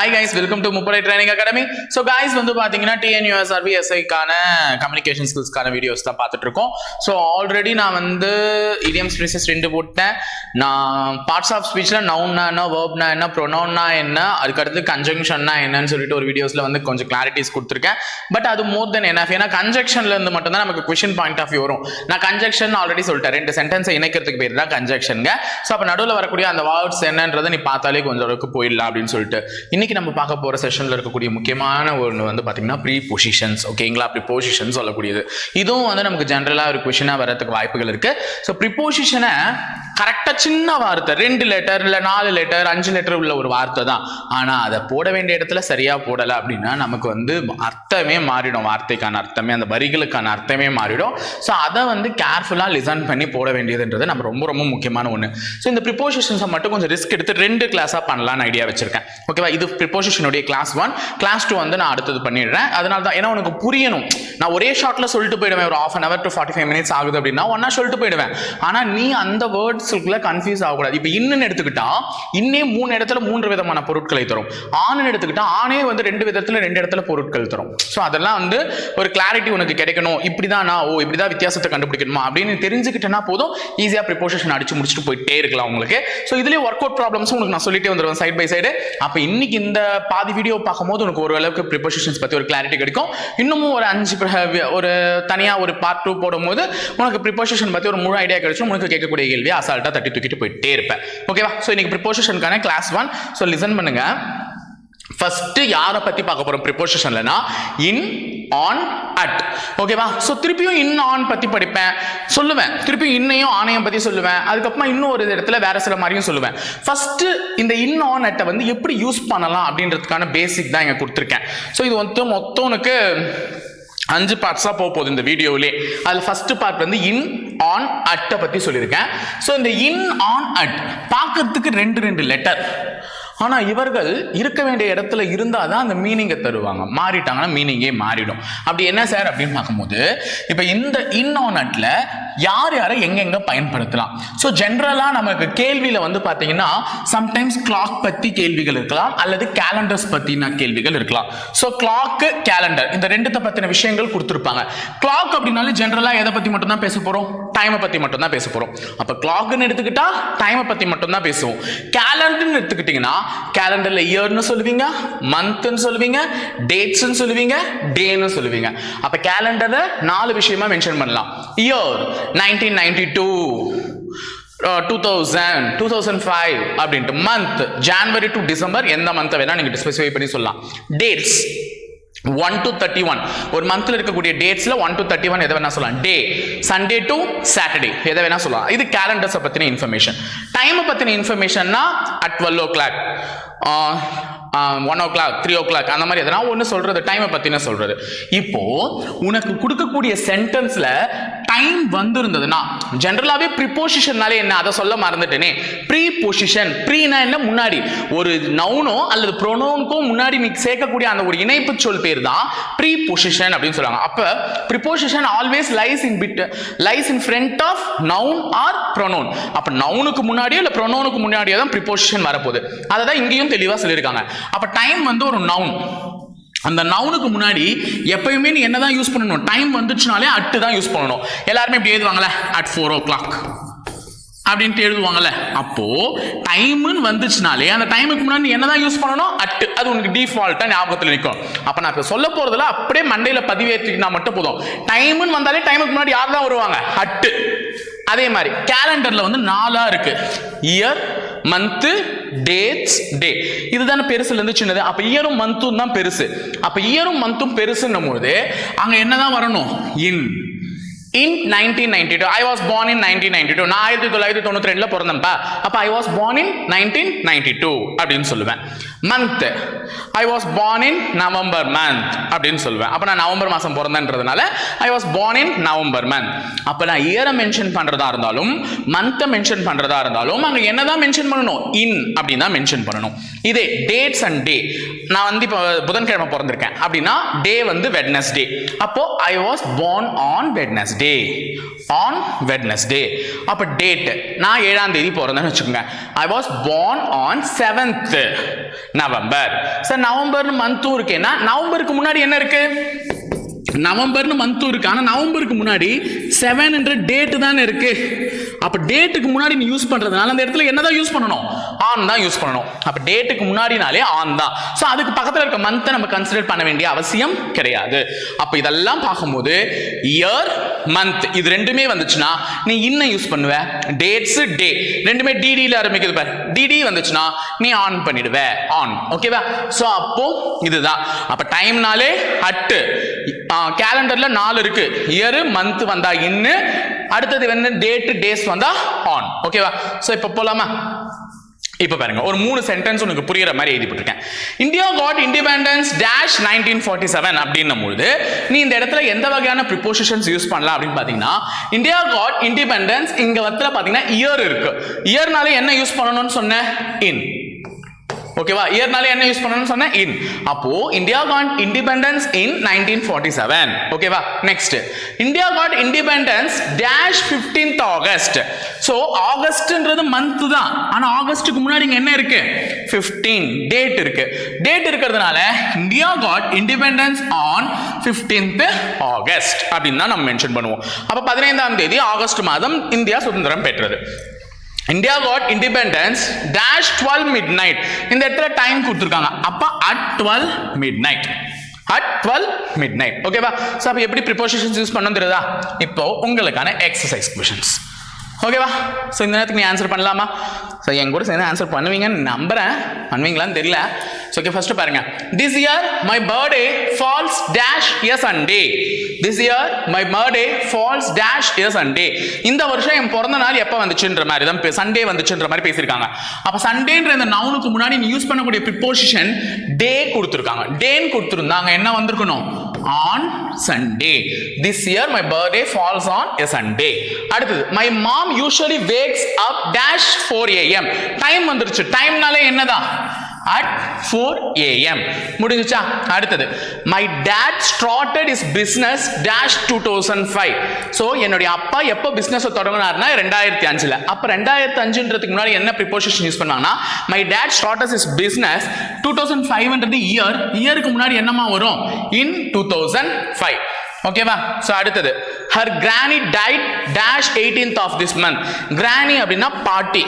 Hi guys welcome to Muppadai training academy so guys வந்து பார்த்தீங்கன்னா TNUSRB எஸ்ஐக்கான communication ஸ்கில்ஸ்க்கான வீடியோஸ் தான் பார்த்துட்டு இருக்கோம். ஸோ ஆல்ரெடி நான் வந்து இடியம் ஸ்பீசஸ் ரெண்டு போட்டேன். நான் பார்ட்ஸ் ஆஃப் ஸ்பீச்சில் நவுன்னா என்ன வேர்ப்னா என்ன ப்ரொனவுன்னா என்ன அதுக்கடுத்து கன்ஜங்ஷன்னா என்னன்னு சொல்லிட்டு ஒரு வீடியோஸில் வந்து கொஞ்சம் கிளாரிட்டிஸ் கொடுத்துருக்கேன். பட் அது மோர் தென் என்ன ஏன்னா கன்ஜெக்ஷன்லேருந்து மட்டும்தான் நமக்கு கொஷின் பாயிண்ட் ஆஃப் வியூ வரும். நான் கன்ஜெக்ஷன் ஆல்ரெடி சொல்லிட்டேன். ரெண்டு சென்டென்ஸை இணைக்கிறதுக்கு பேர் தான் கன்ஜெக்ஷனுங்க ஸோ அப்போ நடுவில் வரக்கூடிய அந்த வேர்ட்ஸ் என்னன்றதை நீ பார்த்தாலே கொஞ்சம் அளவுக்கு போயிடலாம் அப்படின்னு சொல்லிட்டு. இன்னைக்கு நம்ம பார்க்க போகிற செஷனில் இருக்கக்கூடிய முக்கியமான ஒன்று வந்து பார்த்தீங்கன்னா ப்ரீ பொசிஷன்ஸ் ஓகேங்களா ப்ரிப்போசிஷன் சொல்லக்கூடியது. இதுவும் வந்து நமக்கு ஜென்ரலாக ஒரு கொஷினாக வரதுக்கு வாய்ப்புகள் இருக்குது ஸோ ப்ரிப்போசிஷனை கரெக்டாக சின்ன வார்த்தை. ரெண்டு லெட்டர் இல்லை நாலு லெட்டர் அஞ்சு லெட்டர் உள்ள ஒரு வார்த்தை தான். ஆனால் அதை போட வேண்டிய இடத்துல சரியாக போடலை அப்படின்னா நமக்கு வந்து அர்த்தமே மாறிடும். வார்த்தைக்கான அர்த்தமே அந்த வரிகளுக்கான அர்த்தமே மாறிடும். ஸோ அதை வந்து கேர்ஃபுல்லாக லிசன் பண்ணி போட வேண்டியதுன்றது நம்ம ரொம்ப ரொம்ப முக்கியமான ஒன்று ஸோ இந்த ப்ரிப்போசிஷன்ஸை மட்டும் கொஞ்சம் ரிஸ்க் எடுத்து ரெண்டு கிளாஸாக பண்ணலாம்னு ஐடியா வச்சிருக்கேன். ஓகேவா இது ப்ரிப்போசிஷனுடைய கிளாஸ் ஒன் கிளாஸ் டூ வந்து நான் அடுத்தது பண்ணிடுறேன். அதனால தான் ஏன்னா உனக்கு புரியணும். நான் ஒரே ஷார்ட்டில் சொல்லிட்டு போயிடுவேன். ஒரு half an hour to forty five minutes ஆகுது அப்படின்னா ஒன்னா சொல்லிட்டு போயிடுவேன். ஆனால் நீ அந்த வேர்ட்ஸ் வேர்ட்ஸுக்குள்ள கன்ஃபியூஸ் ஆகக்கூடாது. இப்போ இன்னுன்னு எடுத்துக்கிட்டா இன்னே மூணு இடத்துல மூன்று விதமான பொருட்களை தரும். ஆணுன்னு எடுத்துக்கிட்டா ஆணே வந்து ரெண்டு விதத்தில் ரெண்டு இடத்துல பொருட்கள் தரும். ஸோ அதெல்லாம் வந்து ஒரு கிளாரிட்டி உனக்கு கிடைக்கணும். இப்படிதான் நான் ஓ இப்படிதான் வித்தியாசத்தை கண்டுபிடிக்கணுமா அப்படின்னு தெரிஞ்சுக்கிட்டேன்னா போதும். ஈஸியாக ப்ரிப்போசிஷன் அடிச்சு முடிச்சுட்டு போயிட்டே இருக்கலாம் உங்களுக்கு. ஸோ இதுலேயே ஒர்க் அவுட் ப்ராப்ளம்ஸும் உனக்கு நான் சொல்லிட்டே வந்துடுவேன் சைட் பை சைடு அப்போ இன்னைக்கு இந்த பாதி வீடியோ பார்க்கும்போது உனக்கு ஓரளவுக்கு ப்ரிப்போசிஷன்ஸ் பற்றி ஒரு கிளாரிட்டி கிடைக்கும். இன்னமும் ஒரு அஞ்சு பிர- ஒரு தனியாக ஒரு பார்ட் டூ போடும்போது உனக்கு ப்ரிப்போசிஷன் பற்றி ஒரு முழு ஐடியா கிடைச்சும் உனக்கு கேட்கக்கூடிய கேள்வியை அசால்ட்டாக தட்டி தூக்கிட்டு போயிட்டே இருப்பேன். ஓகேவா ஸோ இன்னைக்கு ப்ரிப்போசிஷனுக்கான கிளாஸ் ஒன் ஸோ லிசன் பண்ணுங்க. ஃபஸ்ட்டு யாரை பற்றி பார்க்க போகிறோம் ப்ரிப்போசிஷன்லனா இன் ஆன் அட் ஓகேவா ஸோ திருப்பியும் இன் ஆன் பற்றி படிப்பேன். சொல்லுவேன். திருப்பியும் இன்னையும் ஆணையம் பற்றி சொல்லுவேன். அதுக்கப்புறமா இன்னும் ஒரு இடத்துல வேற சில மாதிரியும் சொல்லுவேன். ஃபஸ்ட்டு இந்த இன் ஆன் அட்டை வந்து எப்படி யூஸ் பண்ணலாம் அப்படின்றதுக்கான பேசிக் தான் இங்கே கொடுத்துருக்கேன். ஸோ இது வந்து மொத்தம் உனக்கு அஞ்சு பார்ட்ஸாக போக போகுது இந்த வீடியோவிலே. அதில் ஃபஸ்ட்டு பார்ட் வந்து இன் ஆன் அட்டை பற்றி சொல்லியிருக்கேன். ஸோ இந்த இன் ஆன் அட் பார்க்கறதுக்கு ரெண்டு ரெண்டு லெட்டர் ஆனால் இவர்கள் இருக்க வேண்டிய இடத்துல இருந்தால் தான் அந்த மீனிங்கை தருவாங்க. மாறிட்டாங்கன்னா மீனிங்கே மாறிடும். அப்படி என்ன சார் அப்படின்னு பார்க்கும்போது இப்போ இந்த இன் யார் யாரை எங்கெங்க பயன்படுத்தலாம்? ஸோ ஜென்ரலாக நமக்கு கேள்வியில் வந்து பார்த்தீங்கன்னா சம்டைம்ஸ் கிளாக் பற்றி கேள்விகள் இருக்கலாம் அல்லது கேலண்டர்ஸ் பற்றின கேள்விகள் இருக்கலாம். ஸோ கிளாக்கு கேலண்டர் இந்த ரெண்டுத்தை பற்றின விஷயங்கள் கொடுத்துருப்பாங்க. கிளாக் அப்படின்னாலே ஜென்ரலாக எதை பற்றி மட்டும்தான் பேச போகிறோம் டைமை பற்றி மட்டும்தான் பேச போகிறோம் அப்போ கிளாக்னு எடுத்துக்கிட்டால் டைமை பற்றி மட்டும்தான் பேசுவோம். கேலண்டர்னு எடுத்துக்கிட்டிங்கன்னா கேலண்டரில் இயர்னு சொல்லுவீங்க மந்த்னு சொல்லுவீங்க டேட்ஸ்னு சொல்லுவீங்க டேன்னு சொல்லுவீங்க. அப்போ கேலண்டரை நாலு விஷயமா மென்ஷன் பண்ணலாம். Year nineteen ninety two two thousand two thousand five அப்படின்ட்டு. மந்த் ஜான்வரி டு டிசம்பர் எந்த மந்த்தை வேணால் நீங்கள் ஸ்பெசிஃபை பண்ணி சொல்லலாம். Dates one to thirty one ஒரு மந்த்ல இருக்கக்கூடிய டேட்ஸ்ல ஒன் டு தேர்ட்டி ஒன் எதை வேணா சொல்லலாம். டே சண்டே டு சாட்டர்டே எதை வேணா சொல்லலாம். இது கேலண்டர்ஸை பத்தின இன்ஃபர்மேஷன் டைமை பத்தின இன்ஃபர்மேஷன்னா at twelve o'clock one o'clock three o'clock அந்த மாதிரி எதனா ஒன்று சொல்றது டைமை பற்றின சொல்றது. இப்போ உனக்கு கொடுக்கக்கூடிய சென்டென்ஸ்ல டைம் வந்திருந்ததுன்னா ஜென்ரலாகவே ப்ரிப்போசிஷன்னாலே என்ன? அதை சொல்ல மறந்துட்டேனே. ப்ரீ பொசிஷன் ப்ரீனா என்ன? முன்னாடி. ஒரு நவுனோ அல்லது ப்ரொனோனுக்கும் முன்னாடி நீ சேர்க்கக்கூடிய அந்த ஒரு இணைப்பு சொல் பேர் தான் ப்ரீ பொசிஷன் அப்படின்னு சொல்லுவாங்க. அப்போ preposition always lies in bit lies in front of noun or pronoun அப்போ நவுனுக்கு முன்னாடியோ இல்லை ப்ரொனோனுக்கு முன்னாடியோ தான் ப்ரிப்போசிஷன் வரப்போகுது. அதை தான் இங்கேயும் தெளிவாக சொல்லியிருக்காங்க. அப்போ டைம் வந்து ஒரு நவுன் அந்த நவுனுக்கு முன்னாடி எப்பயுமே நீ என்னதான் யூஸ் பண்ணணும்? டைம் வந்துச்சுனாலே அட்டு தான் யூஸ் பண்ணணும். எல்லாருமே இப்படி எழுதுவாங்களே அட் ஃபோர் ஓ கிளாக் அப்படின்ட்டு எழுதுவாங்கல்ல? அப்போ டைம்னு வந்துச்சுனாலே அந்த டைமுக்கு முன்னாடி நீ என்னதான் யூஸ் பண்ணணும்? அட்டு அது உனக்கு டிஃபால்ட்டா ஞாபகத்தில் நிற்கும் அப்போ நான் இப்போ சொல்ல போறதுல அப்படியே மண்டையில் பதிவேற்றினா மட்டும் போதும். டைம்னு வந்தாலே டைமுக்கு முன்னாடி யார் தான் வருவாங்க? அட்டு அதே மாதிரி கேலண்டரில் வந்து நாலா இருக்கு. இயர் மந்த்து டேட்ஸ் டே இதுதானே பெருசுலேருந்து சின்னது. அப்போ இயரும் மந்த்தும் தான் பெருசு. அப்போ இயரும் மந்த்தும் பெருசுன்னும் போது அங்க என்னதான் வரணும்? In in nineteen ninety two I was born in nineteen ninety two நான் ஆயிரத்தி தொள்ளாயிரத்தி தொண்ணூற்றி ரெண்டில் பிறந்தேன்ப்பா அப்போ I was born in nineteen ninety two அப்படின்னு சொல்லுவேன். Month I was born in November month அப்படின்னு சொல்லுவேன் அப்போ நான் நவம்பர் மாதம் பிறந்தேன்றதுனால I was born in November month அப்போ நான் இயரை மென்ஷன் பண்ணுறதா இருந்தாலும் மந்த்தை மென்ஷன் பண்ணுறதா இருந்தாலும் அங்க என்னதான் மென்ஷன் பண்ணணும்? இன் அப்படின்னு தான் மென்ஷன் பண்ணணும். இதே டேட்ஸ் அண்ட் டே நான் வந்து இப்போ புதன்கிழமை பிறந்திருக்கேன். அப்படின்னா டே வந்து வெட்னஸ்டே அப்போ I was born on Wednesday on Wednesday அப்போ டேட்டு நான் ஏழாம் தேதி பிறந்தேன்னு வச்சுக்கோங்க. I was born on seventh November. Sir நவம்பர்னு மந்த்தும் இருக்கேன்னா நவம்பருக்கு முன்னாடி என்ன இருக்கு? நவம்பர்னு மந்த்தும் இருக்கு. ஆனால் நவம்பருக்கு முன்னாடி செவன் என்ற தானே இருக்கு. அப்போ டேட்டுக்கு முன்னாடி நீ யூஸ் பண்ணுறதுனால அந்த இடத்துல என்னதான் யூஸ் பண்ணணும்? ஆன் தான் யூஸ் பண்ணணும். அப்போ டேட்டுக்கு முன்னாடினாலே ஆன் தான். ஸோ அதுக்கு பக்கத்தில் இருக்க மந்த்தை நம்ம கன்சிடர் பண்ண வேண்டிய அவசியம் கிடையாது. அப்போ இதெல்லாம் பார்க்கும்போது இயர் மந்த் இது ரெண்டுமே வந்துச்சுன்னா நீ இன்னும் யூஸ் பண்ணுவ? டேட்ஸ் டே ரெண்டுமே டிடியில் ஆரம்பிக்குது பாரு. டிடி வந்துச்சுன்னா நீ ஆன் பண்ணிடுவ. ஆன் ஓகேவா ஸோ அப்போ இதுதான். அப்போ டைம்னாலே அட்டு கேலண்டர்ல நாலு இருக்கு. இயர் மந்த் வந்தா இன்னு அடுத்தது வந்து டேட் டேஸ் வந்தா ஆன் ஓகேவா ஸோ இப்போ போலாமா? இப்போ பாருங்க. ஒரு மூணு சென்டென்ஸ் உனக்கு புரியுற மாதிரி எழுதி போட்டிருக்கேன். India got independence dash nineteen forty seven அப்படின்னும் பொழுது நீ இந்த இடத்துல எந்த வகையான ப்ரிப்போசிஷன்ஸ் யூஸ் பண்ணலாம் அப்படின்னு பார்த்தீங்கன்னா இந்தியா காட் இண்டிபெண்டன்ஸ் இங்க வந்து பார்த்தீங்கன்னா இயர் இருக்கு. இயர்னாலே என்ன யூஸ் பண்ணணும்னு சொன்னேன் இன் ஓகேவா இயர்னால என்ன யூஸ் பண்ணணும்னு சொன்னேன்? இன் அப்போ India got independence in nineteen forty seven ஓகேவா next India got independence dash fifteenth August so ஆகஸ்ட்ன்றது month தான். ஆனால் ஆகஸ்ட்டுக்கு முன்னாடி இங்கே என்ன இருக்கு? ஃபிஃப்டீன் டேட் இருக்கு. டேட் இருக்கிறதுனால India got independence on fifteenth August அப்படின்னு தான் நம்ம மென்ஷன் பண்ணுவோம். அப்போ பதினைந்தாம் தேதி ஆகஸ்ட் மாதம் இந்தியா சுதந்திரம் பெற்றது. India got independence dash twelve midnight இந்த இடத்துல டைம் கொடுத்துருக்காங்க. அப்போ at twelve midnight at twelve midnight ஓகேவா ஸோ அப்போ எப்படி ப்ரிப்போசிஷன்ஸ் யூஸ் பண்ணணும் தெரியுதா? இப்போ உங்களுக்கான எக்ஸசைஸ் கொஷின்ஸ் ஓகேவா ஸோ இந்த நேரத்துக்கு நீ ஆன்சர் பண்ணலாமா? ஸோ என் கூட சேர்ந்து ஆன்சர் பண்ணுவீங்கன்னு நம்புகிறேன் பண்ணுவீங்களான்னு தெரியல. ஸோ ஓகே ஃபர்ஸ்ட் பாருங்க. This year my birthday falls dash year Sunday this year my birthday falls dash a Sunday இந்த வருஷம் என் பிறந்த நாள் எப்போ வந்துச்சுன்ற மாதிரி தான் சண்டே வந்துச்சுன்ற மாதிரி பேசியிருக்காங்க. அப்போ சண்டேன்ற இந்த நவுனுக்கு முன்னாடி நீ யூஸ் பண்ணக்கூடிய ப்ரிப்போசிஷன் டே கொடுத்துருக்காங்க. டேன்னு கொடுத்துருந்தாங்க. என்ன வந்திருக்கணும்? On Sunday this year my birthday falls on a Sunday அடுத்தது my mom usually wakes up dash four AM time வந்துருச்சு. டைம்னாலே என்னதான்? அட் ஃபோர் ஏஎம் முடிஞ்சுச்சா? அடுத்தது. My dad started is business dash two thousand five so என்னுடைய அப்பா எப்போ business தொடங்கினார்னா ரெண்டாயிரத்தி அஞ்சில். அப்போ ரெண்டாயிரத்தி அஞ்சுன்றதுக்கு முன்னாடி என்ன ப்ரிப்போசிஷன் யூஸ் பண்ணாங்கன்னா my dad starts is business two thousand ஃபைவ்ன்றது year இயருக்கு முன்னாடி என்னமா வரும்? இன் டூ தௌசண்ட் ஃபைவ் ஓகேவா ஸோ அடுத்தது. Her granny died dash eighteenth of this month granny அப்படின்னா பாட்டி.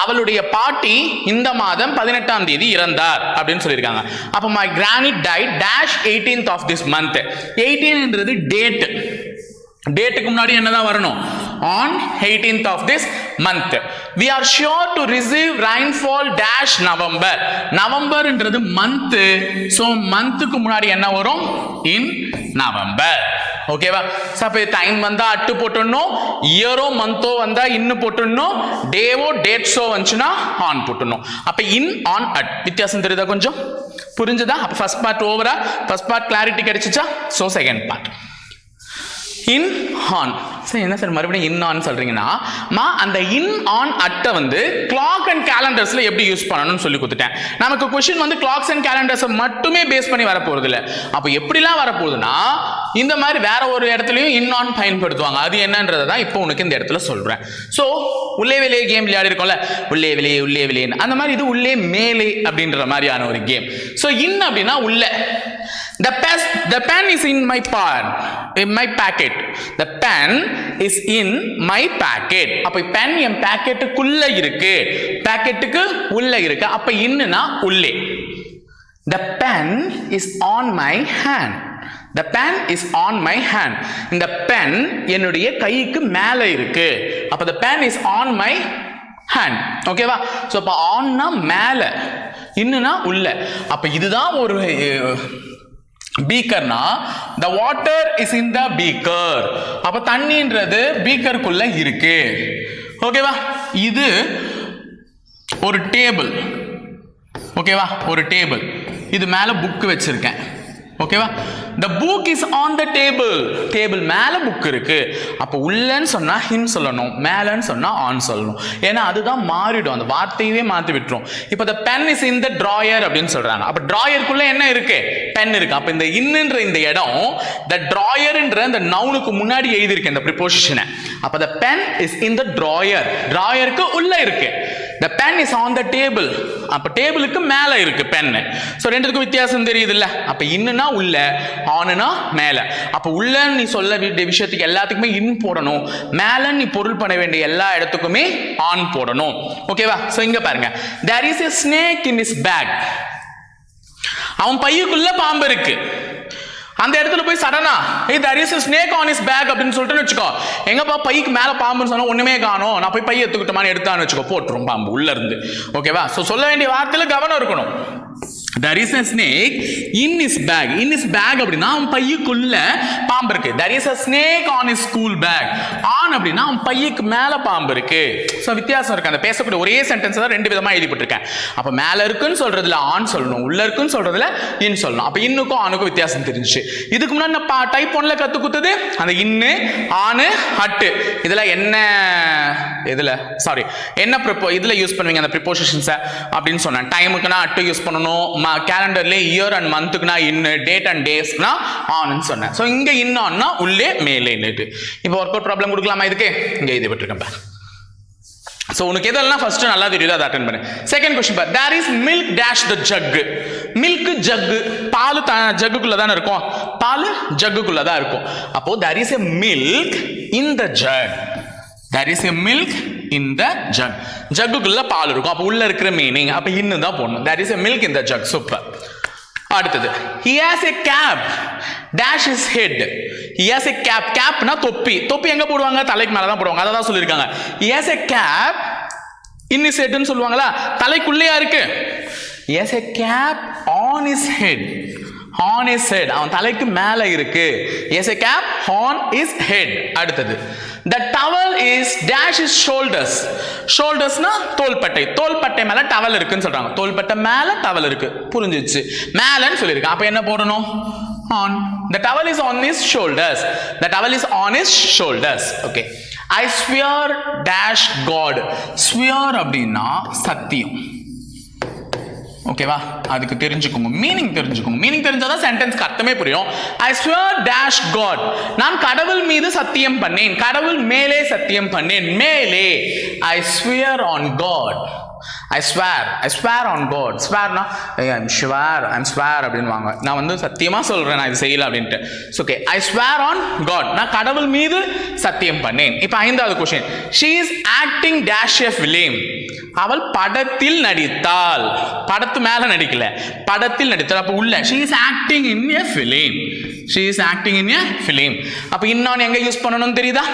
அவளுடைய பாட்டி இந்த மாதம் பதினெட்டாம் தேதி இறந்தார் அப்படின்னு சொல்லியிருக்காங்க. அப்போ my granny died dash eighteenth of this month எயிட்டீன்ன்றது date டேட்டுக்கு முன்னாடி என்னதான் வரணும்? On eighteenth of this month we are sure to receive rainfall dash November நவம்பர்ன்றது month so மந்த்துக்கு முன்னாடி என்ன வரும்? இன் நவம்பர் ஓகேவா ஸோ அப்போ டைம் வந்தா அட்டு போட்டுடணும் இயரோ மந்தோ வந்தா இன்னு போட்டுடணும் டேவோ டேட்ஸோ வந்துச்சுன்னா ஆன் போட்டுடணும் அப்போ இன் ஆன் அட் வித்தியாசம் தெரியுதா கொஞ்சம் புரிஞ்சுதா அப்போ ஃபர்ஸ்ட் பார்ட் ஓவரா first part clarity கிடைச்சிச்சா so second part in on. Sir என்ன சார் மறுபடியும் இன் ஆன் சொல்றீங்கன்னா மா அந்த இன் ஆன் அட்டை வந்து கிளாக் அண்ட் கேலண்டர்ஸ்ல எப்படி யூஸ் பண்ணணும்னு சொல்லி கொடுத்துட்டேன். நமக்கு கொஸ்டின் வந்து கிளாக்ஸ் அண்ட் கேலண்டர்ஸை மட்டுமே பேஸ் பண்ணி வரப்போறது இல்லை அப்போ எப்படிலாம் வரப்போகுதுன்னா இந்த மாதிரி வேற ஒரு இடத்துலையும் இன் ஆன் பயன்படுத்துவாங்க. அது என்னன்றதை தான் இப்போ உனக்கு இந்த இடத்துல சொல்றேன். ஸோ உள்ளே வெளியே கேம் விளையாடி இருக்கோம்ல. உள்ளே வெளியே உள்ளே வெளியேன்னு. அந்த மாதிரி இது உள்ளே மேலே அப்படின்ற மாதிரியான ஒரு கேம் ஸோ இன் அப்படின்னா உள்ள. The pace the pen is in my pan in my packet. The pen is in my packet. அப்ப பென் என் பாக்கெட்டுக்குள்ள இருக்கு. பாக்கெட்டுக்கு உள்ள இருக்கு. அப்ப இன்னுனா உள்ளே. The pen is on my hand. The pen is on my hand இந்த பென் என்னுடைய கைக்கு மேலே இருக்கு. அப்போ the pen is on my hand ஓகேவா ஸோ அப்போ ஆன்னா மேலே. இன்னுனா உள்ள. அப்போ இதுதான் ஒரு பீக்கர்னா the water is in the beaker அப்ப தண்ணின்றது பீக்கருக்குள்ள இருக்கு. ஓகேவா இது ஒரு டேபிள் ஓகேவா ஒரு டேபிள் இது மேல புக் வச்சிருக்கேன். ஓகேவா the book is on the table table மேலே புக் இருக்கு. அப்போ உள்ளன்னு சொன்னால் ஹின் சொல்லணும். மேலேன்னு சொன்னால் ஆன் சொல்லணும். ஏன்னா அதுதான் மாறிடும். அந்த வார்த்தையவே மாற்றி விட்டுரும். இப்போ the pen is in the drawer அப்படின்னு சொல்கிறாங்க அப்போ ட்ராயருக்குள்ளே என்ன இருக்கு? பென் இருக்கு. அப்போ இந்த இன்னுன்ற இந்த இடம் த ட்ராயருன்ற இந்த நவுனுக்கு முன்னாடி எழுதியிருக்கேன் இந்த ப்ரிப்போசிஷனை அப்ப the pen is in the drawer டிராயருக்கு உள்ள இருக்கு. The pen is on the table அப்ப டேபிளுக்கு மேல இருக்கு பென் சோ ரெண்டுத்துக்கும் வித்தியாசம் தெரியுது இல்ல அப்ப இன்னுனா உள்ள ஆனுனா மேல. அப்ப உள்ள நீ சொல்ல வேண்டிய விஷயத்துக்கு எல்லாத்துக்குமே இன் போடணும். மேல நீ பொருள் பண்ண வேண்டிய எல்லா இடத்துக்குமே ஆன் போடணும். ஓகேவா சோ இங்க பாருங்க. There is a snake in is bag அவன் பையுக்குள்ள பாம்பு இருக்கு. அந்த இடத்துல போய் சடனா இது there snake on is bag அப்படின்னு சொல்லிட்டு வச்சுக்கோ. எங்கப்பா பைக்கு மேல பாம்புன்னு சொன்னா ஒண்ணுமே காணும். நான் போய் பைய எடுத்துக்கிட்டோமான்னு எடுத்தான்னு வச்சுக்கோ. போட்டுரும் பாம்பு உள்ள இருந்து. ஓகேவா ஸோ சொல்ல வேண்டிய வார்த்தையில கவனம் இருக்கணும். There is a snake in his bag. In his bag அப்படின்னா அவன் பையுக்குள்ள பாம்பு இருக்கு. There is a snake on his school bag. On அப்படின்னா அவன் பையுக்கு மேல பாம்பு இருக்கு. சோ வித்தியாசம் இருக்கு. அந்த பேசக்கூடிய ஒரே சென்டென்ஸ் தான் ரெண்டு விதமா எழுதிப்பட்டிருக்கேன். அப்ப மேல இருக்குன்னு சொல்றதுல ஆன் சொல்லணும். உள்ள இருக்குன்னு சொல்றதுல இன் சொல்லணும். அப்ப இன்னுக்கும் ஆணுக்கும் வித்தியாசம் தெரிஞ்சுச்சு. இதுக்கு முன்னாடி நான் டைப் ஒன்ல கத்து குத்துது? அந்த இன்னு ஆனு அட்டு இதுல என்ன இதுல சாரி என்ன ப்ரிப்போ இதுல யூஸ் பண்ணுவீங்க அந்த ப்ரிப்போசிஷன்ஸை அப்படின்னு சொன்னேன். டைமுக்குன்னா அட்டு யூஸ் பண்ணணும். கேலண்டர்ல இயர் அண்ட் மந்த்துக்குனா இன்னு டேட் அண்ட் டேஸ்க்குனா ஆன்னு சொன்னேன். ஸோ இங்க இன் ஆன்னா உள்ளே மேலே இருக்கு இப்போ ஒர்க் அவுட் ப்ராப்ளம் கொடுக்கலாமா இதுக்கு? இங்கே இது விட்டுருக்கேன் பாரு. ஸோ உனக்கு எதெல்லாம் ஃபர்ஸ்ட் நல்லா தெரியுதோ அதை அட்டன் பண்ணு. Second question bar. There is milk dash the jug milk jug ball the ஜக்குக்குள்ளே தானே இருக்கும்? பால் ஜக்குக்குள்ளே தான் இருக்கும். அப்போ there is a milk in the jug there is a milk in the jug ஜக்குக்குள்ள பால் இருக்கும். அப்போ உள்ள இருக்கிற மீனிங் அப்போ இன்னும் தான் போடணும். There is a milk in the jug super அடுத்தது he has a cap dash is head he has a cap கேப்னா தொப்பி. தொப்பி எங்க போடுவாங்க? தலைக்கு மேல தான் போடுவாங்க. அதை தான் சொல்லியிருக்காங்க he has a cap in is ஹெட்னு சொல்லுவாங்களா? தலைக்குள்ளேயா இருக்கு. He has a cap on is head horn is head அவன் தலைக்கு மேலே இருக்கு. Yes a cap horn is head அடுத்தது. The towel is dash is shoulders ஷோல்டர்ஸ்னா தோள்பட்டை. தோள்பட்டை மேலே டவல் இருக்குன்னு சொல்றாங்க. தோள்பட்டை மேலே டவல் இருக்கு. புரிஞ்சிச்சு மேலன்னு சொல்லியிருக்கேன் அப்போ என்ன போடணும்? On the towel is on is shoulders the towel is on is shoulders okay I swear dash God swear அப்படின்னா சத்தியம். ஓகேவா அதுக்கு தெரிஞ்சுக்கோங்க மீனிங் தெரிஞ்சுக்கோங்க மீனிங் தெரிஞ்சாதான் சென்டென்ஸ்க்கு அர்த்தமே புரியும். ஐ ஸ்வர் டேஷ் காட் நான் கடவுள் மீது சத்தியம் பண்ணேன். கடவுள் மேலே சத்தியம் பண்ணேன். மேலே. I swear on God I swear I swear on God ஸ்வேர்னா I'm sure I'm swear அப்படின்வாங்க நான் வந்து சத்தியமாக சொல்கிறேன் நான் இது செய்யல அப்படின்ட்டு. Okay I swear on God நான் கடவுள் மீது சத்தியம் பண்ணேன். இப்போ ஐந்தாவது question she is acting dash of film அவள் படத்தில் நடித்தாள். படத்து மேலே நடிக்கல. படத்தில் நடித்தாள். அப்போ உள்ள she is acting in a film she is acting in a film அப்போ இன்னொன்னு எங்கே யூஸ் பண்ணணும் தெரியுதா?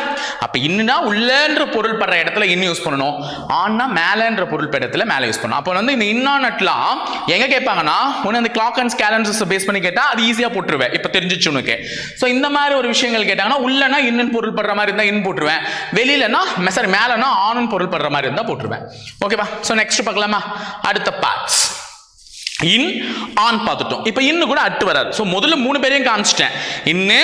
அப்போ இன்னுனா உள்ளன்ற பொருள் படுற இடத்துல இன்னும் யூஸ் பண்ணணும். ஆன்னா மேலேன்ற பொருள் படுற இடத்துல மேலே யூஸ் பண்ணணும். அப்போ வந்து இந்த இன்னானட்லாம் எங்கே கேட்பாங்கன்னா ஒன்று அந்த கிளாக் அண்ட் கேலண்டர்ஸ் பேஸ் பண்ணி கேட்டால் அது ஈஸியாக போட்டுருவேன். இப்போ தெரிஞ்சிச்சு உனக்கு. ஸோ இந்த மாதிரி ஒரு விஷயங்கள் கேட்டாங்கன்னா உள்ளனா இன்னும் பொருள் படுற மாதிரி இருந்தால் இன் போட்டுருவேன். வெளியிலனா சாரி மேலனா ஆனும் பொருள் படுற மாதிரி இருந்தால் போட்டுருவேன். ஓகேவா ஸோ நெக்ஸ்ட் பார்க்கலாமா? அடுத்த பார்ட்ஸ் இன் ஆன் பார்த்துட்டோம். இப்போ இன்னு கூட அட்டு வராது. ஸோ முதல்ல மூணு பேரையும் காமிச்சிட்டேன். இன்னு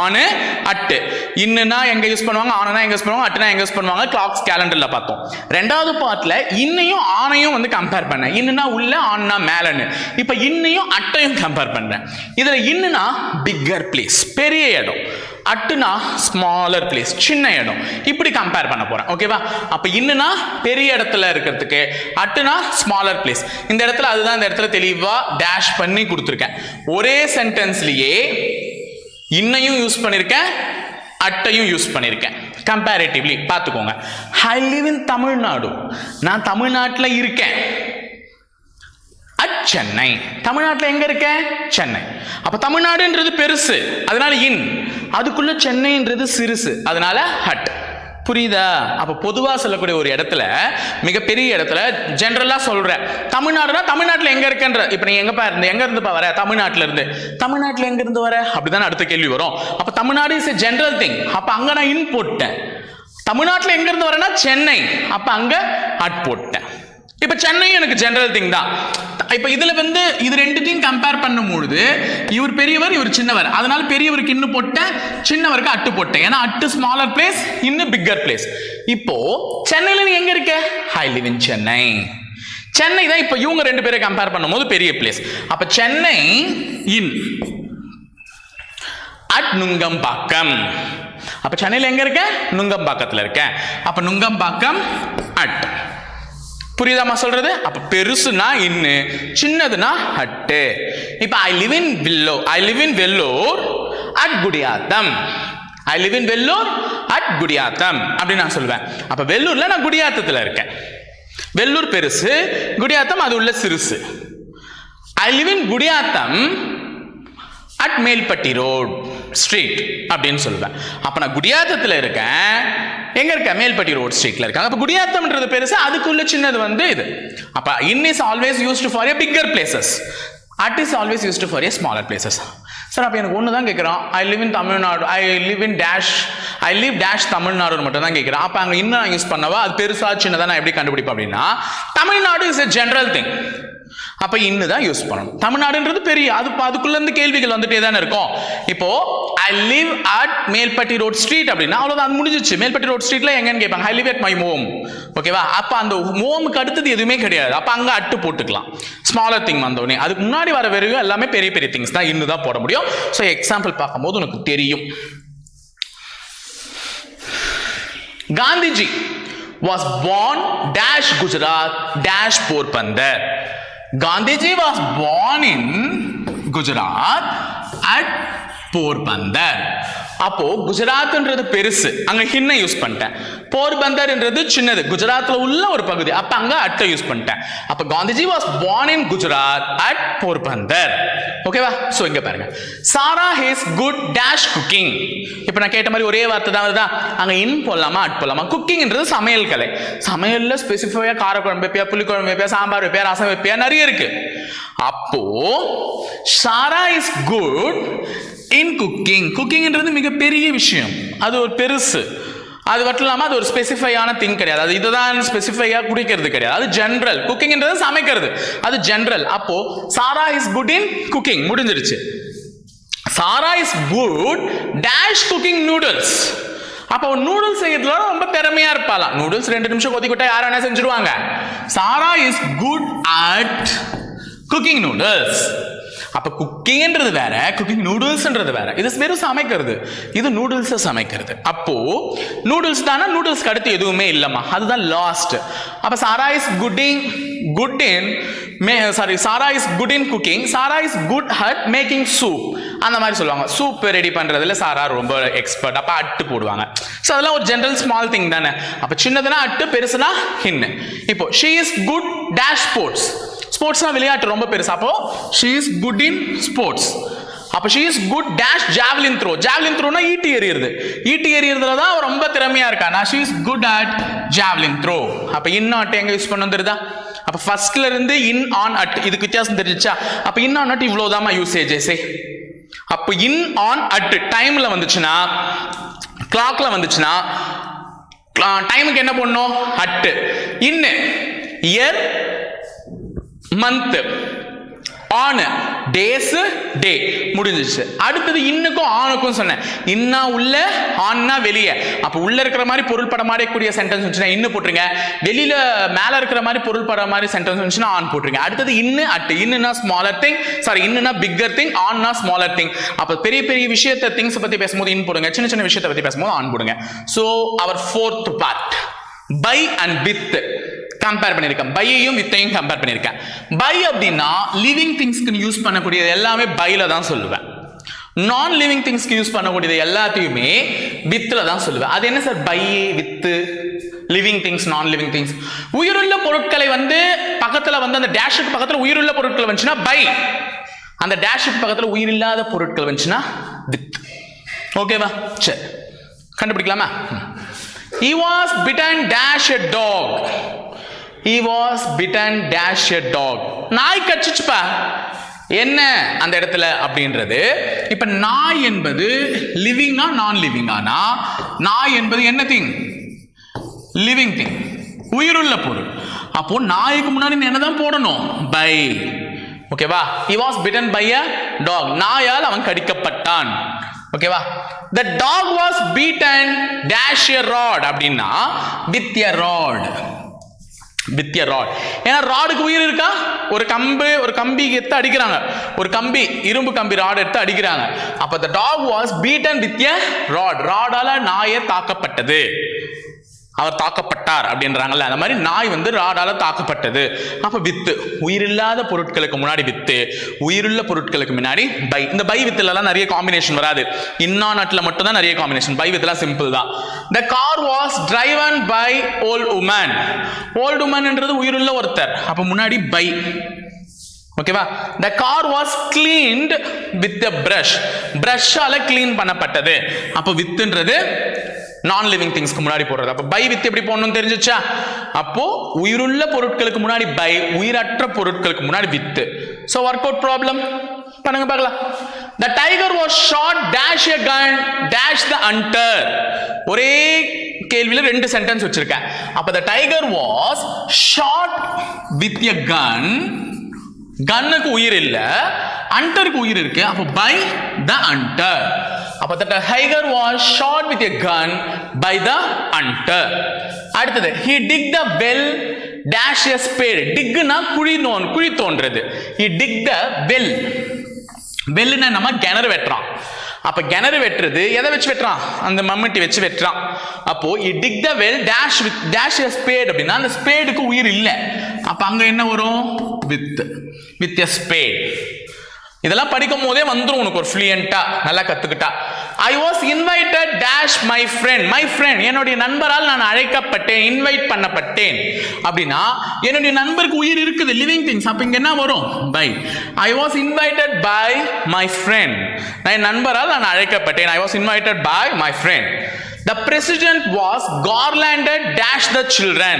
ஆனு அட்டு. இன்னுனா எங்கே யூஸ் பண்ணுவாங்க? ஆனா எங்கே யூஸ் பண்ணுவாங்க? அட்டுனா எங்கே யூஸ் பண்ணுவாங்க? கிளாக்ஸ் கேலண்டரில் பார்த்தோம். ரெண்டாவது பார்ட்டில் இன்னையும் ஆனையும் வந்து கம்பேர் பண்ணேன். இன்னுனா உள்ள ஆன்னா மேலன்னு. இப்போ இன்னையும் அட்டையும் கம்பேர் பண்ணுறேன் இதில் இன்னுனா பிக்கர் பிளேஸ் பெரிய இடம். அட்டுனா ஸ்மாலர் பிளேஸ் சின்ன இடம். இப்படி கம்பேர் பண்ண போறேன் ஓகேவா அப்ப இன்னுனா பெரிய இடத்துல இருக்கிறதுக்கு அட்டுனா ஸ்மாலர் பிளேஸ் இந்த இடத்துல அதுதான் இந்த இடத்துல தெளிவா டேஷ் பண்ணி கொடுத்துருக்கேன். ஒரே சென்டென்ஸ்லயே இன்னையும் யூஸ் பண்ணியிருக்கேன் அட்டையும் யூஸ் பண்ணியிருக்கேன் கம்பேரிட்டிவ்லி பார்த்துக்கோங்க. ஐ லிவ் இன் தமிழ்நாடு நான் தமிழ்நாட்டில் இருக்கேன். சென்னை. தமிழ்நாட்டில் எங்க இருக்க? சென்னை. அப்ப தமிழ்நாடுன்றது பெருசு அதனால இன். அதுக்குள்ள சென்னைன்றது சிறுசு அதனால ஹட். புரியுதா? அப்ப பொதுவா சொல்லக்கூடிய ஒரு இடத்துல மிகப்பெரிய இடத்துல ஜென்ரலா சொல்றேன். தமிழ்நாடுனா தமிழ்நாட்டில் எங்க இருக்கன்ற இப்ப நீ எங்கேப்பா இருந்து எங்க இருந்துப்பா வர? தமிழ்நாட்டுல இருந்து. தமிழ்நாட்டில் எங்க இருந்து வர? அப்படிதான் அடுத்த கேள்வி வரும். அப்ப Tamil Nadu is a general thing அப்ப அங்க நான் இன் போட்டேன். தமிழ்நாட்டில் எங்க இருந்து வரேன்னா சென்னை. அப்ப அங்க அட் போட்டேன். இப்போ சென்னை எனக்கு ஜென்ரல் திங் தான். இப்போ இதுல வந்து இது ரெண்டுத்தையும் கம்பேர் பண்ணும்பொழுது இவர் பெரியவர் இவர் சின்னவர். அதனால பெரியவருக்கு இன்னும் போட்டேன் சின்னவருக்கு அட்டு போட்டேன் ஏன்னா அட்டு ஸ்மாலர் பிளேஸ் இன்னும் பிக்கர் பிளேஸ் இப்போ சென்னையில நீ எங்க இருக்க? I live in Chennai. Chennai தான் இப்போ இவங்க ரெண்டு பேரை கம்பேர் பண்ணும்போது பெரிய பிளேஸ் அப்ப சென்னை இன் அட் நுங்கம்பாக்கம். அப்போ சென்னையில் எங்க இருக்கேன் நுங்கம்பாக்கத்துல இருக்கேன் அப்ப நுங்கம்பாக்கம் அட். புரியுதாம்மா சொல்றது? அப்ப பெருசுனா இன்னு சின்னதுனா ஹட்டு. இப்ப I live in Vellore I live in Vellore at Gudiyattam I live in Vellore at Gudiyattam அப்படின்னு நான் சொல்லுவேன். அப்ப வெல்லூர்ல நான் குடியாத்தத்தில் இருக்கேன். வெல்லூர் பெருசு குடியாத்தம் அது உள்ள சிறுசு. I live in Gudiyattam at Melpatti road street அப்படின்னு சொல்லுவேன். அப்போ நான் குடியாத்தத்தில் இருக்கேன். எங்கே இருக்கேன் மேல்பட்டி ரோட் ஸ்ட்ரீட்ல இருக்கேன். அப்போ குடியாத்தம்ன்றது பெருசு அதுக்குள்ள சின்னது வந்து இது. அப்போ in is always used for a bigger places at is always used for a smaller places sir அப்போ எனக்கு ஒன்று தான் கேட்குறான் I live in Tamil Nadu I live in dash I live dash தமிழ்நாடுன்னு மட்டும் தான் கேட்குறேன் அப்போ அங்கே இன்னும் நான் யூஸ் பண்ணவா? அது பெருசாக சின்னதாக நான் எப்படி கண்டுபிடிப்பேன் அப்படின்னா Tamil Nadu is a general thing அப்போ இன்னு தான் யூஸ் பண்ணணும். தமிழ்நாடுன்றது பெரிய அது அதுக்குள்ளேருந்து கேள்விகள் வந்துட்டே தானே இருக்கும். இப்போ I live at Melpatti road street அப்படின்னா அவ்வளோதான் அது முடிஞ்சிச்சு மேல்பட்டி ரோட் ஸ்ட்ரீட்ல எங்கன்னு கேட்பாங்க. I live at my home ஓகேவா அப்போ அந்த ஹோமுக்கு அடுத்தது எதுவுமே கிடையாது. அப்போ அங்கே அட்டு போட்டுக்கலாம். ஸ்மாலர் திங் வந்தோடனே அதுக்கு முன்னாடி வர வரையும் எல்லாமே பெரிய பெரிய திங்ஸ் தான் இன்னு தான் போட முடியும். ஸோ எக்ஸாம்பிள் பார்க்கும்போது உனக்கு தெரியும். Gandhiji was born dash Gujarat dash Porbandar Gandhiji was born in Gujarat at Porbandar. அப்போ குஜராத்ன்றது பெருசு. அங்க ஹின்ன யூஸ் பண்ணிட்டேன். போர்பந்தர்ன்றது சின்னது. குஜராத்ல உள்ள ஒரு பகுதி. அப்ப அங்க அட்டை யூஸ் பண்ணிட்டேன். அப்ப Gandhiji was born in Gujarat at Porbandar. ஓகேவா சோ இங்க பாருங்க. Sara has good dash cooking இப்போ நான் கேட்ட மாதிரி ஒரே வார்த்தை தான் வருதா அங்க இன் போடலாமா அட் போடலாமா? குக்கிங்ன்றது சமையல் கலை. சமையல்ல ஸ்பெசிஃபையா காரக்குழம்பு வைப்பியா புளிக்குழம்பு வைப்பியா சாம்பார் வைப்பியா ரசம் வைப்பியா நிறைய இருக்கு. அப்போ Sara is good in cooking குக்கிங்ன்றது மிகப்பெரிய விஷயம். அது ஒரு பெருசு. அது மட்டும் இல்லாமல் அது ஒரு ஸ்பெசிஃபையான திங் கிடையாது. அது இதுதான் ஸ்பெசிஃபையாக குடிக்கிறது கிடையாது. அது ஜென்ரல் குக்கிங்ன்றது சமைக்கிறது. அது ஜென்ரல் அப்போ Sara is good in cooking முடிஞ்சிருச்சு. Sara is good dash cooking noodles அப்போ நூடுல்ஸ் செய்யறதுல ரொம்ப பெருமையா இருப்பாளா நூடுல்ஸ் ரெண்டு நிமிஷம் கொதிக்கிட்டா யாரும் என்ன செஞ்சிருவாங்க. Sara is good at cooking noodles அப்ப குக்கிங்ன்றது வேற குக்கிங் நூடுல்ஸ்ன்றது வேற. இது வெறும் சமைக்கிறது. இது நூடுல்ஸை சமைக்கிறது. அப்போ நூடுல்ஸ் தானே? நூடுல்ஸ்க்கு அடுத்து எதுவுமே இல்லைம்மா. அதுதான் லாஸ்ட் அப்ப Sara is good in good in may sorry Sara is good in cooking Sara is good at making soup அந்த மாதிரி சொல்லுவாங்க. சூப் ரெடி பண்றதுல சாரா ரொம்ப எக்ஸ்பர்ட் அப்ப அட்டு போடுவாங்க. ஸோ அதெல்லாம் ஒரு ஜென்ரல் ஸ்மால் திங் தானே. அப்ப சின்னதுனா அட்டு பெருசுனா ஹின்னு இப்போ she is good dash sports ஸ்போர்ட்ஸ்னா விளையாட்டு ரொம்ப பெருசு. அப்போ she is good in sports அப்போ she is good dash javelin throw javelin Drona ஈட்டி எறியறது. ஈட்டி எறியறதுல தான் அவர் ரொம்ப திறமையா இருக்கா. நான் she is good at javelin throw அப்போ இன் அட் எங்க யூஸ் பண்ண வந்துருதா அப்போ ஃபர்ஸ்ட்ல இருந்து இன் ஆன் அட் இதுக்கு வித்தியாசம் தெரிஞ்சிச்சா? அப்போ இன் ஆன் அட் இவ்வளவுதாம்மா யூசேஜஸே அப்போ இன் ஆன் அட் டைம்ல வந்துச்சுன்னா கிளாக்ல வந்துச்சுன்னா டைமுக்கு என்ன பண்ணும் at in year month on days day முடிஞ்சிச்சு அடுத்தது இன்னுக்கும் ஆணுக்கும் சொன்னேன். இன்னா உள்ள ஆன்னா வெளியே. அப்போ உள்ள இருக்கிற மாதிரி பொருள் பட மாதிரி கூடிய சென்டென்ஸ் வந்துச்சுன்னா இன்னு போட்டுருங்க. வெளியில மேல இருக்கிற மாதிரி பொருள் பட மாதிரி சென்டென்ஸ் வந்துச்சுன்னா ஆன் போட்டுருங்க. அடுத்தது இன்னு அட் இன்னுனா ஸ்மாலர் திங் சாரி இன்னுனா பிக்கர் திங் ஆன்னா ஸ்மாலர் திங் அப்போ பெரிய பெரிய விஷயத்தை திங்ஸ் பத்தி பேசும்போது இன் போடுங்க. சின்ன சின்ன விஷயத்தை பத்தி பேசும்போது ஆன் போடுங்க. So our fourth part by and with compare பண்ணியிருக்கேன். பையையும் வித்தையும் கம்பேர் பண்ணியிருக்கேன். பை அப்படின்னா லிவிங் திங்ஸ்க்கு யூஸ் பண்ணக்கூடியது எல்லாமே பையில் தான் சொல்லுவேன். நான் லிவிங் திங்ஸ்க்கு யூஸ் பண்ணக்கூடியது எல்லாத்தையுமே வித்தில் தான் சொல்லுவேன். அது என்ன sir? By with living things நான் லிவிங் திங்ஸ் உயிருள்ள பொருட்களை வந்து பக்கத்தில் வந்து அந்த டேஷுக்கு பக்கத்தில் உயிருள்ள பொருட்கள் வந்துச்சுன்னா பை அந்த டேஷுக்கு பக்கத்தில் உயிரில்லாத பொருட்கள் வந்துச்சுன்னா வித் ஓகேவா சரி. கண்டுபிடிக்கலாமா? He was bitten dash a dog. He was bitten dash a dog நாய் கடிச்சிச்சுப்பா. என்ன அந்த இடத்துல அப்படின்றது? இப்ப நாய் என்பது லிவிங்கா நான் லிவிங்கானா நாய் என்பது என்ன திங் லிவிங் திங் உயிருள்ள பொருள். அப்போ நாய்க்கு முன்னாடி என்ன என்னதான் போடணும்? பை. ஓகேவா? He was bitten by a dog நாயால் அவன் கடிக்கப்பட்டான். ஓகேவா? The dog was beaten dash a rod அப்படின்னா வித் எ ராட் ஏன்னா ராடுக்கு உயிர் இருக்கா? ஒரு கம்பு ஒரு கம்பி எடுத்து அடிக்கிறாங்க. ஒரு கம்பி இரும்பு கம்பி ராட் எடுத்து அடிக்கிறாங்க. அப்போ the dog was beaten with a rod. ராடால நாயே தாக்கப்பட்டது. அவர் தாக்கப்பட்டார் அப்படின்றாங்கல்ல. அந்த மாதிரி நாய் வந்து ராடால தாக்கப்பட்டது. அப்ப வித்து உயிரில்லாத பொருட்களுக்கு முன்னாடி வித்து உயிருள்ள பொருட்களுக்கு முன்னாடி பை. இந்த பை வித்துல எல்லாம் நிறைய காம்பினேஷன் வராது. இன்னா நட்ல மட்டும் தான் நிறைய காம்பினேஷன் பை வித்லாம் சிம்பிள் தான். The car was driven by old woman old உமன்ன்றது உயிருள்ள ஒருத்தர். அப்ப முன்னாடி பை. ஓகேவா? The car was cleaned with brush பிரஷ்ஷால clean பண்ணப்பட்டது. அப்போ வித்துன்றது நான் லிவிங் திங்ஸ்க்கு முன்னாடி போடுறது. அப்போ பை வித் எப்படி போடணும்னு தெரிஞ்சுச்சா? அப்போ உயிருள்ள பொருட்களுக்கு முன்னாடி பை உயிரற்ற பொருட்களுக்கு முன்னாடி with so work out problem பண்ணுங்க பார்க்கலாம். The tiger was shot dash a gun dash the hunter ஒரே கேள்வியில் ரெண்டு சென்டென்ஸ் வச்சிருக்கேன். அப்போ the tiger was shot with a gun கன்னுக்கு உயிர் இல்லை அண்டருக்கு உயிர் இருக்கு. அப்போ பை த அண்டர் அப்போ the hiker was shot with a gun by the hunter அடுத்தது he dig the well dash a spade டிக்னா குழி நோன் குழி தோன்றது. ஹி டிக் த வெல் வெல்லுன்னா நம்ம கிணறு வெட்டுறான் அப்போ கிணறு வெட்டுறது எதை வச்சு வெட்டுறான் அந்த மம்மிட்டி வச்சு வெட்டுறான் அப்போ he dig the well dash with dash a spade அப்படின்னா அந்த ஸ்பேடுக்கு உயிர் இல்லை. அப்ப அங்க என்ன வரும்? வித் வித் எ ஸ்பேட் இதெல்லாம் படிக்கும் போதே வந்துடும் உனக்கு ஒரு ஃப்ளூயண்டா நல்லா கத்துக்கிட்டா. I was invited dash my friend my friend என்னுடைய நண்பரால் நான் அழைக்கப்பட்டேன் இன்வைட் பண்ணப்பட்டேன். அப்படின்னா என்னுடைய நண்பருக்கு உயிர் இருக்குது லிவிங் திங்ஸ் அப்போ இங்கே என்ன வரும்? By I was invited by my friend என் நண்பரால் நான் அழைக்கப்பட்டேன். I was invited by my friend The president was garlanded dash the children.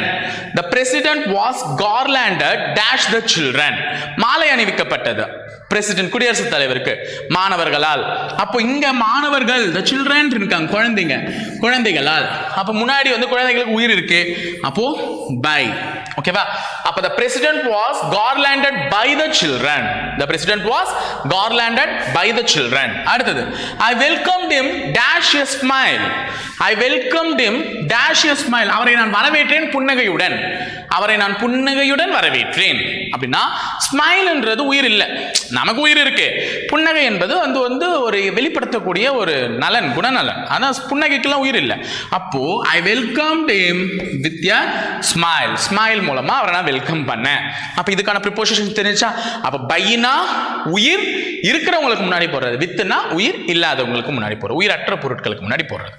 The president was garlanded dash the children. மாலை அணிவிக்கப்பட்டது பிரசிடென்ட் குடியரசுத் தலைவருக்கு மாணவர்களால் அப்போ இங்க மாணவர்கள் த சில்ட்ரன் இருக்காங்க குழந்தைங்க குழந்தைகளால் அப்போ முன்னாடி வந்து குழந்தைங்களுக்கு உயிர் இருக்கு அப்போ பை ஓகேவா அப்போ the president was garlanded by the children the president was garlanded by the children அடுத்தது I welcome them dash a smile I welcome them dash a smile அவரை நான் வரவேற்றேன் புன்னகையுடன் அவரை நான் புன்னகையுடன் வரவேற்றேன். அப்படின்னா ஸ்மைல்ன்றது உயிர் இல்லை. நமக்கு உயிர் இருக்கு. புன்னகை என்பது வந்து வந்து ஒரு வெளிப்படுத்தக்கூடிய ஒரு நலன் குணநலன். அதான் புன்னகைக்கெல்லாம் உயிர் இல்லை. அப்போ I welcome them with a smile smile மூலமா அவரை நான் வெல்கம் பண்ணேன். அப்ப இதுக்கான ப்ரிப்போசிஷன் தெரிஞ்சா அப்ப பையினா உயிர் இருக்கிறவங்களுக்கு முன்னாடி போடுறது. வித்துனா உயிர் இல்லாதவங்களுக்கு முன்னாடி போடுறது. உயிரற்ற பொருட்களுக்கு முன்னாடி போடுறது.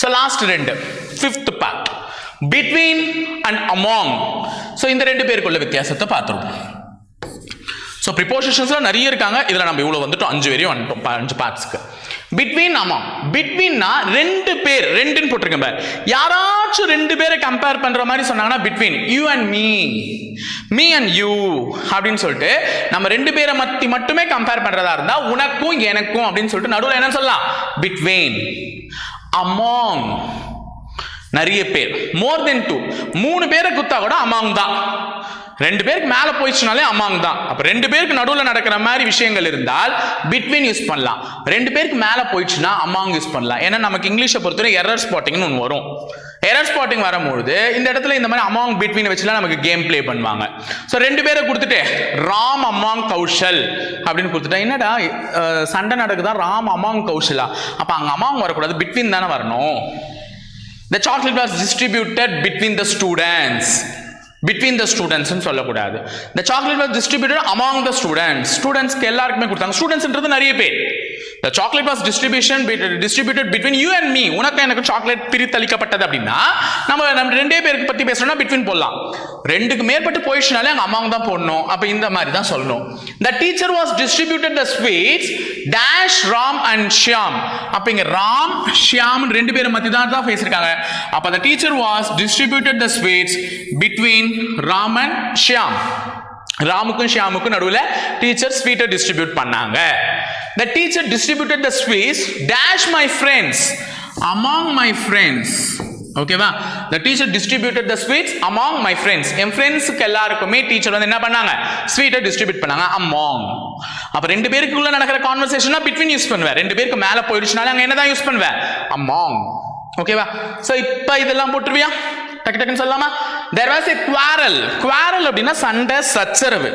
ஸோ லாஸ்ட் ரெண்டு. Fifth part between and among so இந்த ரெண்டு பேருக்குள்ள வித்தியாசத்தை பார்த்துருவோம். ஸோ ப்ரிப்போசிஷன்ஸ்லாம் நிறைய இருக்காங்க. இதில் நம்ம இவ்வளோ வந்துட்டோம். அஞ்சு வரையும் வந்துட்டோம். அஞ்சு பார்ட்ஸ்க்கு பிட்வீன் ஆமாம் பிட்வீன்னா ரெண்டு பேர். ரெண்டுன்னு போட்டிருக்கேன் பேர். யாராச்சும் ரெண்டு பேரை கம்பேர் பண்ணுற மாதிரி சொன்னாங்கன்னா between you and me me and you அப்படின்னு சொல்லிட்டு நம்ம ரெண்டு பேரை மத்தி மட்டுமே கம்பேர் பண்ணுறதா இருந்தால் உனக்கும் எனக்கும் அப்படின்னு சொல்லிட்டு நடுவில் என்ன சொல்லலாம். பிட்வீன் அமாங் நிறைய பேர். மோர் தென் டூ மூணு பேரை குத்தா கூட அமாங் தான். ரெண்டு பேருக்கு மேலே போயிடுச்சுனாலே அமாங் தான். அப்போ ரெண்டு பேருக்கு நடுவில் நடக்கிற மாதிரி விஷயங்கள் இருந்தால் பிட்வீன் யூஸ் பண்ணலாம். ரெண்டு பேருக்கு மேலே போயிடுச்சுன்னா அமாங் யூஸ் பண்ணலாம். ஏன்னா நமக்கு இங்கிலீஷை பொறுத்தவரை எரர் ஸ்பாட்டிங்னு ஒன்று வரும். எரர் ஸ்பாட்டிங் வரும்பொழுது இந்த இடத்துல இந்த மாதிரி அமாங் பிட்வீன் வச்சுலாம் நமக்கு கேம் ப்ளே பண்ணுவாங்க. ஸோ ரெண்டு பேரை கொடுத்துட்டு ராம் அமாங் கௌஷல் அப்படின்னு கொடுத்துட்டா என்னடா சண்டை நடக்குதா? ராம் அமாங் கௌஷலா? அப்போ அங்கே அமாங் வரக்கூடாது பிட்வீன் தானே வரணும். The chocolate was distributed between the students. Between the ஸ்டூடெண்ட்ஸ்னு சொல்லக்கூடாது இந்த chocolate was distributed among the students ஸ்டூடெண்ட்ஸ்க்கு எல்லாருக்குமே கொடுத்தாங்க ஸ்டூடெண்ட்ஸ்ன்றது நிறைய பேர் the chocolate was distribution distributed between you and me உனக்கு எனக்கு சாக்லேட் பிரித்தளிக்கப்பட்டது அப்படின்னா நம்ம நம்ம ரெண்டே பேருக்கு பற்றி பேசணும்னா பிட்வீன் போடலாம். ரெண்டுக்கு மேற்பட்டு போயிடுச்சுனாலே அங்கே அம்மாங்க தான் போடணும். அப்போ இந்த மாதிரி தான் சொல்லணும். The teacher was distributed the sweets dash Ram and Shyam அப்போ இங்கே ராம் ஷியாம் ரெண்டு பேரை மத்தி தான் தான் பேசியிருக்காங்க அப்போ the teacher was distributed the sweets between Ram and Shyam ராமுக்கும் ஷியாமுக்கும் நடுவில் டீச்சர் ஸ்வீட்டை டிஸ்ட்ரிபியூட் பண்ணாங்க. The teacher distributed the sweets dash my friends among my friends ஓகேவா the teacher distributed the sweets among my friends என் ஃப்ரெண்ட்ஸுக்கு எல்லாருக்குமே teacher வந்து என்ன பண்ணாங்க? ஸ்வீட்டை டிஸ்ட்ரிபியூட் பண்ணாங்க. அமாங் அப்போ ரெண்டு பேருக்குள்ள நடக்கிற கான்வர்சேஷனா பிட்வீன் யூஸ் பண்ணுவேன். ரெண்டு பேருக்கு மேலே போயிடுச்சுனால என்ன என்னதான் யூஸ் பண்ணுவேன்? அமாங் ஓகேவா ஸோ இப்போ இதெல்லாம் போட்டுருவியா? டக்கு டக்குன்னு சொல்லாமா? There was a quarrel quarrel அப்படின்னா சண்டை சச்சரவு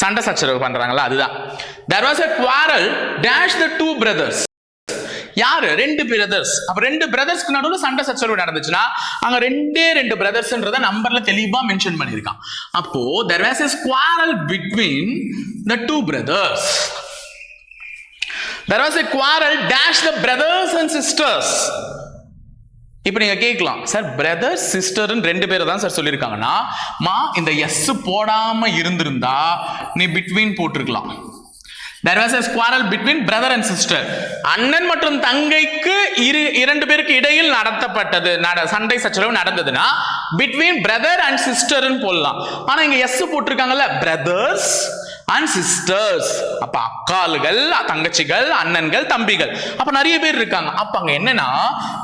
சண்டை சச்சரவு பண்றாங்களா அதுதான் there was a quarrel dash the two brothers யாரு ரெண்டு பிரதர்ஸ் அப்ப ரெண்டு பிரதர்ஸ்க்கு நடுவில் சண்டை சச்சரவு நடந்துச்சுன்னா அங்க ரெண்டே ரெண்டு பிரதர்ஸ்ன்றத நம்பர்ல தெளிவா மென்ஷன் பண்ணியிருக்கான் அப்போ there was a quarrel between the two brothers there was a quarrel dash the brothers and sisters இப்போ நீங்க கேட்கலாம் சார் பிரதர் சிஸ்டர்னு ரெண்டு பேரை தான் சார் சொல்லியிருக்காங்கன்னா மா இந்த எஸ் போடாம இருந்திருந்தா நீ பிட்வீன் போட்டிருக்கலாம். There was a quarrel between brother and sister அண்ணன் மற்றும் தங்கைக்கு இரு இரண்டு பேருக்கு இடையில் நடத்தப்பட்டது நட- சண்டை சச்சரவு நடந்ததுன்னா பிட்வீன் பிரதர் அண்ட் சிஸ்டர்னு போடலாம். ஆனால் இங்கே எஸ் போட்டிருக்காங்கல்ல பிரதர்ஸ் அண்ட் சிஸ்டர்ஸ் அப்ப அக்காளுகள் தங்கச்சிகள் அண்ணன்கள் தம்பிகள். அப்ப நிறைய பேர் இருக்காங்க. அப்ப அங்க என்னன்னா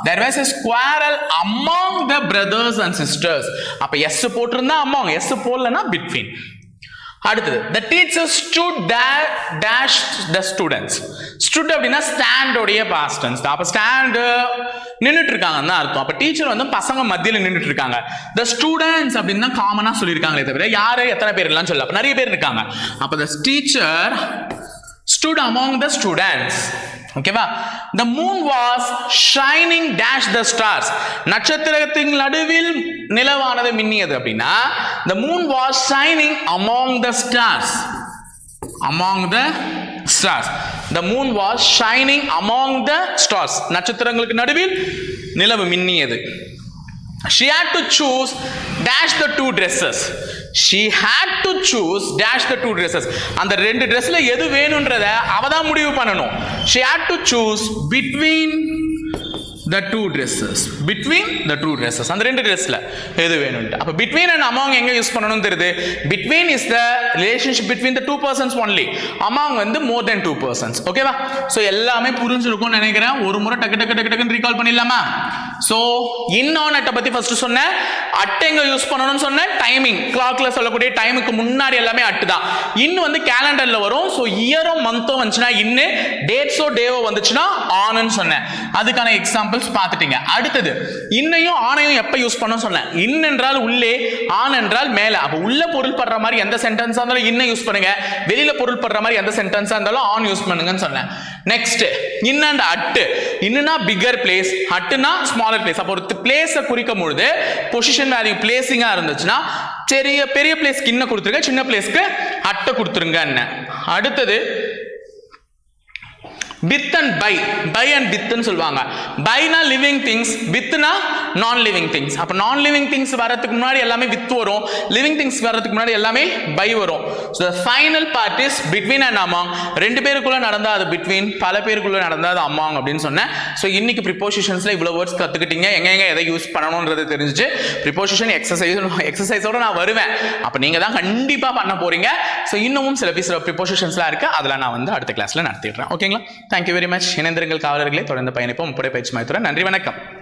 there was a quarrel among the brothers and sisters அப்ப எஸ் போட்டிருந்தா among எஸ் போடலன்னா பிட்வீன் அடுத்தது the teacher stood da- dash the students. Stood அப்படின்னா ஸ்டாண்டோடைய பாஸ்டன்ஸ் அப்போ ஸ்டாண்டு தான் இருக்காங்கன்னு தான் அர்த்தம். அப்போ டீச்சர் வந்து பசங்க மத்தியில் நின்றுட்டு இருக்காங்க த ஸ்டூடெண்ட்ஸ் அப்படின்னு தான் காமனாக சொல்லியிருக்காங்களே தவிர யார் எத்தனை பேர் எல்லாம் சொல்ல அப்போ நிறைய பேர் இருக்காங்க. அப்போ the teacher stood among the students ஓகேவா the moon was shining dash the stars நட்சத்திரத்தின் நடுவில் நிலவானது மின்னியது அப்படின்னா the moon was shining among the stars among the stars the moon was shining among the stars நட்சத்திரங்களுக்கு நடுவில் நிலவு மின்னியது she had to choose dash the two dresses she had to choose dash the two dresses அந்த ரெண்டு ட்ரெஸ்ஸில் எது வேணுன்றத அவ தான் முடிவு பண்ணணும் she had to choose between the two dresses between the two dresses அந்த ரெண்டு ட்ரெஸ்ஸில் எது வேணும்ட்டு அப்போ பிட்வீன் அண்ட் among எங்கே யூஸ் பண்ணணும் தெரியுது? Between is the relationship between the two persons only among வந்து மோர் தென் டூ பர்சன்ஸ் ஓகேவா ஸோ எல்லாமே புரிஞ்சிருக்கும்னு நினைக்கிறேன். ஒரு முறை டக்கு டக்கு டக்கு டக்குன்னு ரீகால் பண்ணிடலாமா? ஸோ இன் ஆன் அட்டை பற்றி ஃபர்ஸ்ட் சொன்னேன் அட்டை எங்கே யூஸ் பண்ணணும்னு சொன்னேன் டைமிங் கிளாக்ல சொல்லக்கூடிய டைமுக்கு முன்னாடி எல்லாமே அட்டு தான். இன்னும் வந்து கேலண்டரில் வரும். ஸோ இயரோ மந்தோ வந்துச்சுன்னா இன்னு டேட்ஸோ டேவோ வந்துச்சுன்னா ஆனுன்னு சொன்னேன். அதுக்கான எக்ஸாம்பிள் எக்ஸாம்பிள்ஸ் பார்த்துட்டீங்க. அடுத்தது இன்னையும் ஆணையும் எப்போ யூஸ் பண்ண சொன்னேன். இன் என்றால் உள்ளே ஆன் என்றால் மேல. அப்போ உள்ள பொருள் படுற மாதிரி எந்த சென்டென்ஸா இருந்தாலும் இன்ன யூஸ் பண்ணுங்க. வெளியில பொருள் படுற மாதிரி எந்த சென்டென்ஸாக இருந்தாலும் ஆன் யூஸ் பண்ணுங்கன்னு சொன்னேன். Next in and at. இன்னுனா bigger place அட்டுனா ஸ்மாலர் பிளேஸ் அப்போ ஒரு பிளேஸை குறிக்கும் பொழுது பொசிஷன் வேல்யூ பிளேசிங்கா இருந்துச்சுன்னா பெரிய பெரிய பிளேஸ்க்கு இன்ன கொடுத்துருங்க சின்ன பிளேஸ்க்கு அட்டை கொடுத்துருங்க அடுத்தது with and by by and வித்துன்னு சொல்லுவாங்க. பைனா லிவிங் திங்ஸ் வித்னா நான் லிவிங் திங்ஸ் அப்போ நான் லிவிங் திங்ஸ் வரதுக்கு முன்னாடி எல்லாமே வித் வரும். லிவிங் திங்ஸ் வரதுக்கு முன்னாடி எல்லாமே பை வரும். So the final part is between and among ரெண்டு பேருக்குள்ள நடந்தா அது பிட்வீன் பல பேருக்குள்ள நடந்தா அது அமாங் அப்படின்னு சொன்னேன். ஸோ இன்னைக்கு ப்ரிப்போசிஷன்ஸில் இவ்வளோ வேர்ட்ஸ் கற்றுக்கிட்டீங்க எங்கே எங்கே எதை யூஸ் பண்ணணுன்றது தெரிஞ்சுச்சு. ப்ரிப்போசிஷன் எக்ஸசைஸ் எக்ஸசைஸோட நான் வருவேன். அப்போ நீங்கள் தான் கண்டிப்பாக பண்ண போகிறீங்க ஸோ இன்னமும் சில பீஸ் ப்ரிப்போசிஷன்ஸ்லாம் இருக்குது அதில் நான் வந்து அடுத்த கிளாஸில் நடத்திடுறேன். ஓகேங்களா தேங்க்யூ வெரி மச் இணைந்திருங்கள் காவலர்களே. தொடர்ந்து பயணிப்போம். முப்படை பயிற்சி மையத்துடன் நன்றி வணக்கம்.